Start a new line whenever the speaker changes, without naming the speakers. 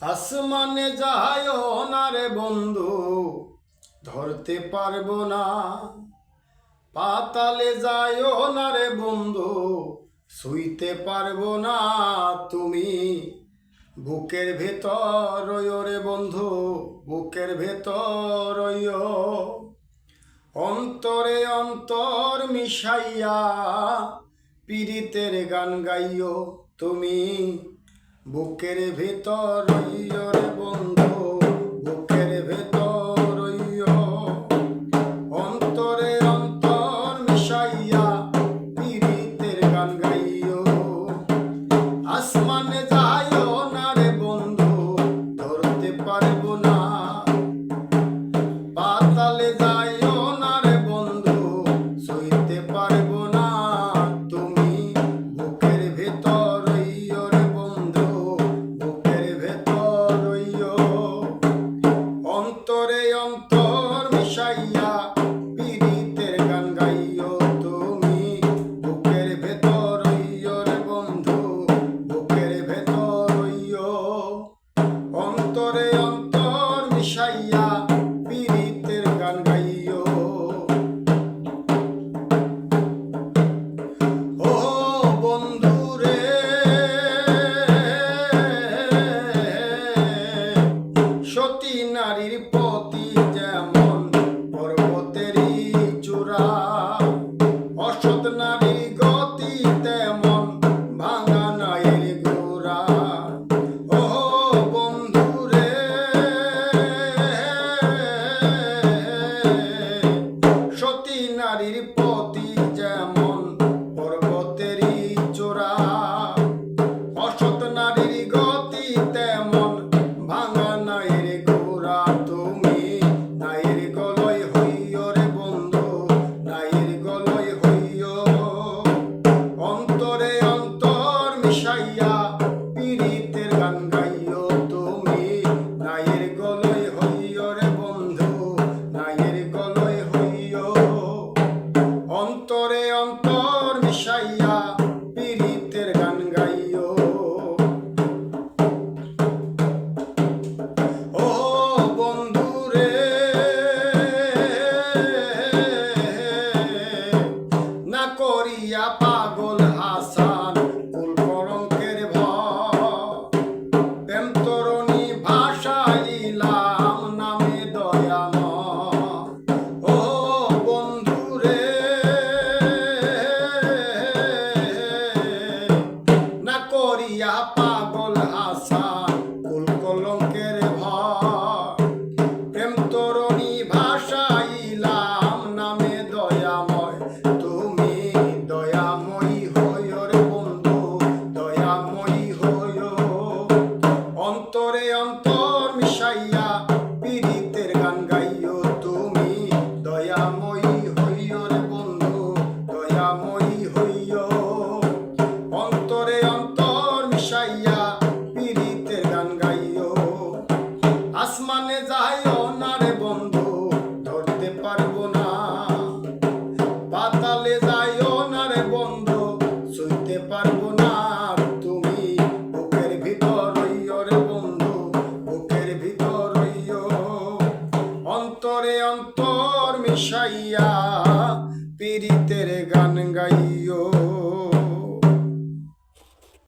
আসমানে যাহায়ও না রে বন্ধু, ধরতে পারব না। পাতালে যায়ও না রে বন্ধু, শুইতে পারব না তুমি। বুকের ভেতর রে বন্ধু, বুকের ভেতর অন্তরে অন্তর মিশাইয়া পীড়িতের গান গাইও তুমি। বুকের ভেতর বন্ধু। সতী নারীর পতি যেমন পর্বতেরই চোরা অসৎ নারীর গ পাগল তুমি দয়াময়ী হইও বন্ধু, দয়াময়ী হইও। অন্তরে অন্তর মিশাইয়া, পীড়িতের গান গাইও। তুমি দয়াময় না। পাতালে যাইও না রে বন্ধু, সইতে পারব না। তুমি বুকের ভিতর রইও রে বন্ধু, বুকের ভিতর রইও। অন্তরে অন্তর মিশাইয়া পীড়িতের গান গাইও।